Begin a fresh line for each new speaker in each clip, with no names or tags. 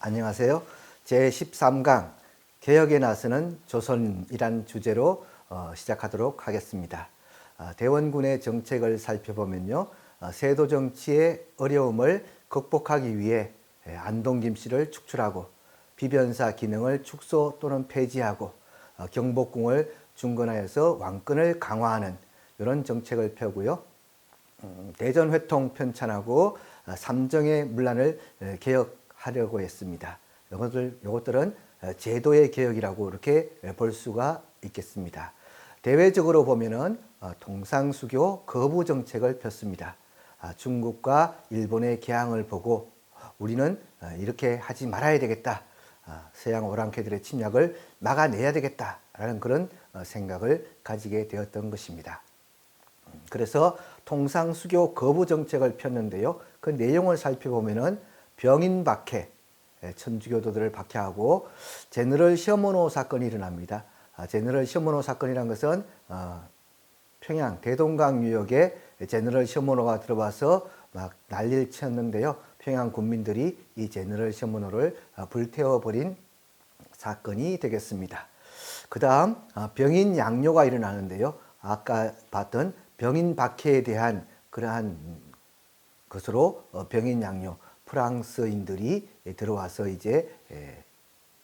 안녕하세요. 제13강 개혁에 나서는 조선이란 주제로 어, 시작하도록 하겠습니다. 아, 대원군의 정책을 살펴보면요. 아, 세도 정치의 어려움을 극복하기 위해 예, 안동 김 씨를 축출하고 비변사 기능을 축소 또는 폐지하고 어, 경복궁을 중건하여서 왕권을 강화하는 이런 정책을 펴고요. 음, 대전 회통 편찬하고 어, 삼정의 문란을 에, 개혁 하려고 했습니다. 이것들 이것들은 어, 제도의 개혁이라고 이렇게 에, 볼 수가 있겠습니다. 대외적으로 보면은 어, 동상수교 거부 정책을 폈습니다. 아, 중국과 일본의 개항을 보고 우리는 어, 이렇게 하지 말아야 되겠다. 아, 서양 오랑캐들의 침략을 막아내야 되겠다라는 그런 어, 생각을 가지게 되었던 것입니다. 그래서 통상수교 거부 정책을 폈는데요. 그 내용을 살펴보면은 병인 박해, 예, 천주교도들을 박해하고 제너럴 시어모노 사건이 일어납니다. 아, 제너럴 시어모노 사건이란 것은 어, 평양 대동강 유역에 제너럴 시어모노가 들어와서 막 난리를 치었는데요. 평양 군민들이 이 제너럴 시어모노를 어, 불태워 버린 사건이 되겠습니다. 그 다음 병인 양요가 일어나는데요. 아까 봤던 병인 박해에 대한 그러한 것으로 어, 병인 양요 프랑스인들이 들어와서 이제 에,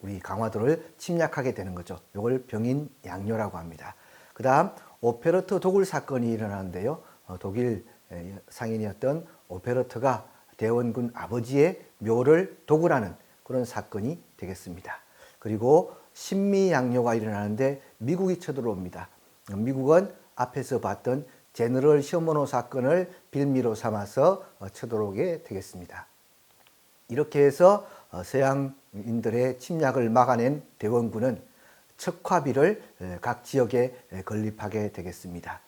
우리 강화도를 침략하게 되는 거죠. 이걸 병인 양요라고 합니다. 그 다음 오페르트 도굴 사건이 일어나는데요. 어, 독일 에, 상인이었던 오페르트가 대원군 아버지의 묘를 도굴하는 그런 사건이 되겠습니다. 그리고 신미양요가 일어나는데 미국이 쳐들어옵니다. 미국은 앞에서 봤던 제너럴 시어모노 사건을 빌미로 삼아서 어, 쳐들어오게 되겠습니다. 이렇게 해서 어, 서양인들의 침략을 막아낸 대원군은 척화비를 에, 각 지역에 에, 건립하게 되겠습니다.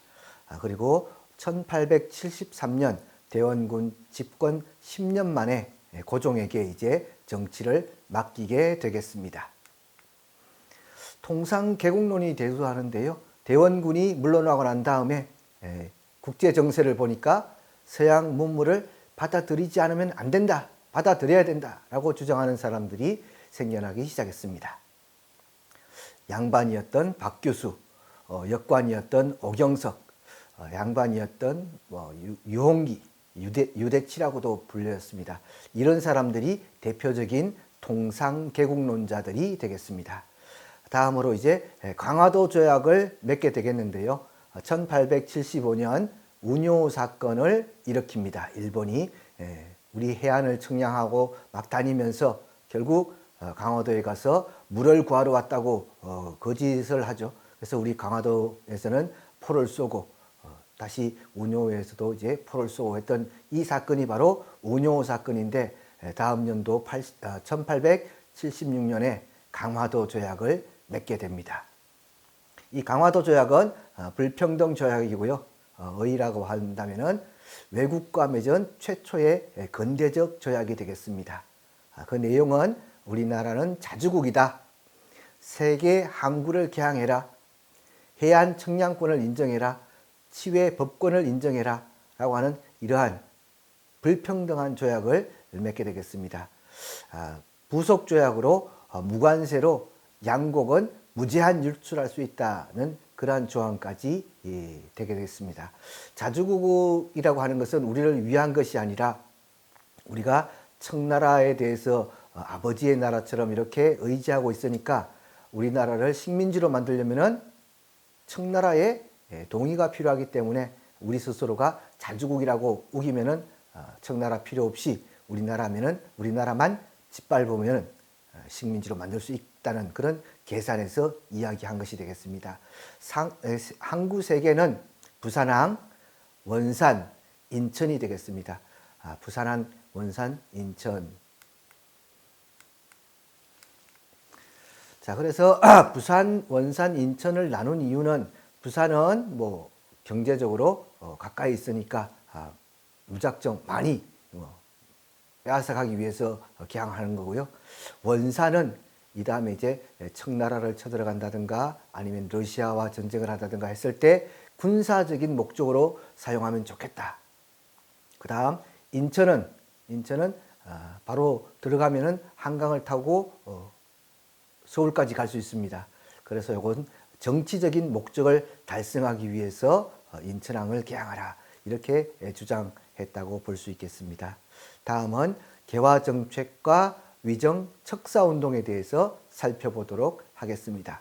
아, 그리고 1873년 대원군 집권 10년 만에 에, 고종에게 이제 정치를 맡기게 되겠습니다. 통상 개국론이 대두하는데요. 대원군이 물러나고 난 다음에 에, 국제 정세를 보니까 서양 문물을 받아들이지 않으면 안 된다. 받아들여야 된다라고 주장하는 사람들이 생겨나기 시작했습니다. 양반이었던 박규수, 어, 역관이었던 오경석, 어, 양반이었던 뭐 유, 유홍기, 유대, 유대치라고도 불렸습니다. 이런 사람들이 대표적인 통상개국론자들이 되겠습니다. 다음으로 이제 강화도 조약을 맺게 되겠는데요. 1875년 운요 사건을 일으킵니다. 일본이 우리 해안을 청량하고 막 다니면서 결국 어, 강화도에 가서 물을 구하러 왔다고 어, 거짓을 하죠. 그래서 우리 강화도에서는 포를 쏘고 어, 다시 운요에서도 이제 포를 쏘고 했던 이 사건이 바로 운요 사건인데 다음 연도 1876년에 강화도 조약을 맺게 됩니다. 이 강화도 조약은 불평등 조약이고요. 의라고 한다면은 외국과 맺은 최초의 근대적 조약이 되겠습니다. 아, 그 내용은 우리나라는 자주국이다. 세계 항구를 개항해라. 해안 청량권을 인정해라. 치외 법권을 인정해라. 라고 하는 이러한 불평등한 조약을 맺게 되겠습니다. 아, 부속 조약으로 어, 무관세로 양곡은 무제한 유출할 수 있다는 그러한 조항까지 예, 되게 되겠습니다. 자주국이라고 하는 것은 우리를 위한 것이 아니라 우리가 청나라에 대해서 어, 아버지의 나라처럼 이렇게 의지하고 있으니까 우리나라를 식민지로 만들려면은 청나라의 예, 동의가 필요하기 때문에 우리 스스로가 자주국이라고 우기면은 어, 청나라 필요 없이 우리나라면은 우리나라만 짓밟으면은 어, 식민지로 만들 수 있다는 그런 계산에서 이야기한 것이 되겠습니다. 상, 에, 항구 세계는 부산항, 원산, 인천이 되겠습니다. 아, 부산항, 원산, 인천. 자, 그래서 부산, 원산, 인천을 나눈 이유는 부산은 뭐 경제적으로 어, 가까이 있으니까 아, 무작정 많이 어, 빼앗아가기 위해서 개항하는 거고요. 원산은 이 다음에 이제 청나라를 쳐들어간다든가 아니면 러시아와 전쟁을 하다든가 했을 때 군사적인 목적으로 사용하면 좋겠다. 그 다음 인천은 인천은 아, 바로 들어가면은 한강을 타고 어, 서울까지 갈 수 있습니다. 그래서 이건 정치적인 목적을 달성하기 위해서 어, 인천항을 개항하라 이렇게 예, 주장했다고 볼 수 있겠습니다. 다음은 개화 정책과 위정 척사 운동에 대해서 살펴보도록 하겠습니다.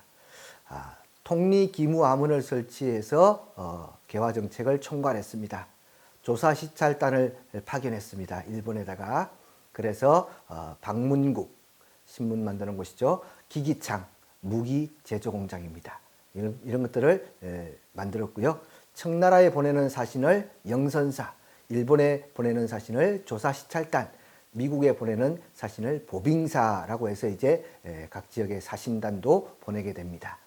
아, 통리 기무 암문을 설치해서 어, 개화 정책을 총괄했습니다. 조사 시찰단을 파견했습니다. 일본에다가 그래서 어, 방문국 신문 만드는 곳이죠. 기기창 무기 제조 공장입니다. 이런, 이런 것들을 에, 만들었고요. 청나라에 보내는 사신을 영선사, 일본에 보내는 사신을 조사 시찰단, 미국에 보내는 사신을 보빙사라고 해서 이제 에, 각 지역의 사신단도 보내게 됩니다.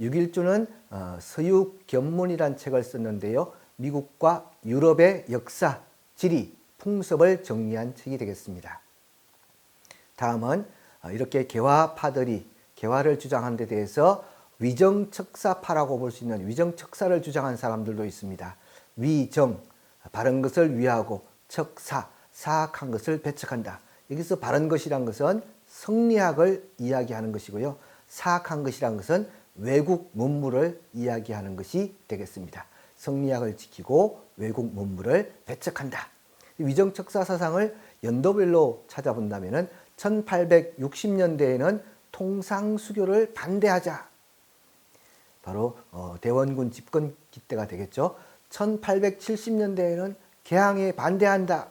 6일주는 어, 서유 견문이란 책을 썼는데요. 미국과 유럽의 역사, 지리, 풍습을 정리한 책이 되겠습니다. 다음은 어, 이렇게 개화 파들이 개화를 주장한 데 대해서 위정척사파라고 볼 수 있는 위정척사를 주장한 사람들도 있습니다. 위정, 바른 것을 위하고 척사, 사악한 것을 배척한다. 여기서 바른 것이란 것은 성리학을 이야기하는 것이고요. 사악한 것이란 것은 외국 문물을 이야기하는 것이 되겠습니다. 성리학을 지키고 외국 문물을 배척한다. 위정척사 사상을 연도별로 찾아본다면은 1860년대에는 통상수교를 반대하자. 바로 어, 대원군 집권 기때가 되겠죠. 1870년대에는 개항에 반대한다.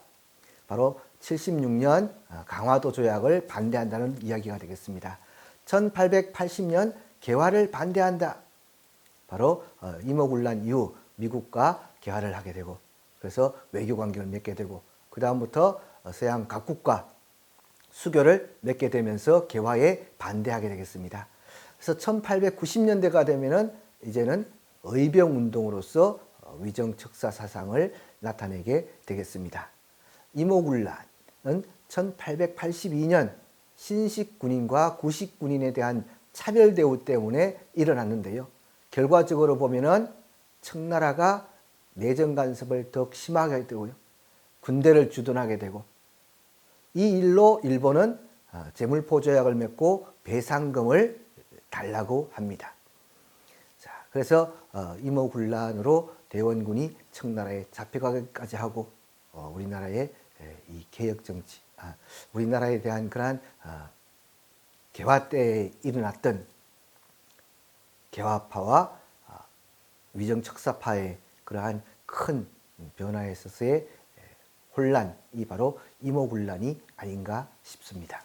바로 76년 어, 강화도 조약을 반대한다는 이야기가 되겠습니다. 1880년 개화를 반대한다. 바로 어, 이모군란 이후 미국과 개화를 하게 되고 그래서 외교 관계를 맺게 되고 그 다음부터 어, 서양 각국과 수교를 맺게 되면서 개화에 반대하게 되겠습니다. 그래서 1890년대가 되면은 이제는 의병 운동으로서 어, 위정 척사 사상을 나타내게 되겠습니다. 이모군란은 1882년 신식 군인과 구식 군인에 대한 차별 대우 때문에 일어났는데요. 결과적으로 보면은 청나라가 내정 간섭을 더욱 심하게 하게 되고요. 군대를 주둔하게 되고 이 일로 일본은 아, 재물포 조약을 맺고 배상금을 달라고 합니다. 자, 그래서 어, 이모군란으로 대원군이 청나라에 잡혀가기까지 하고 어, 우리나라의 이 개혁 정치, 아, 우리나라에 대한 그러한 아, 개화 때에 일어났던 개화파와 위정척사파의 그러한 큰 변화에 있어서의 혼란이 바로 이모군란이 아닌가 싶습니다.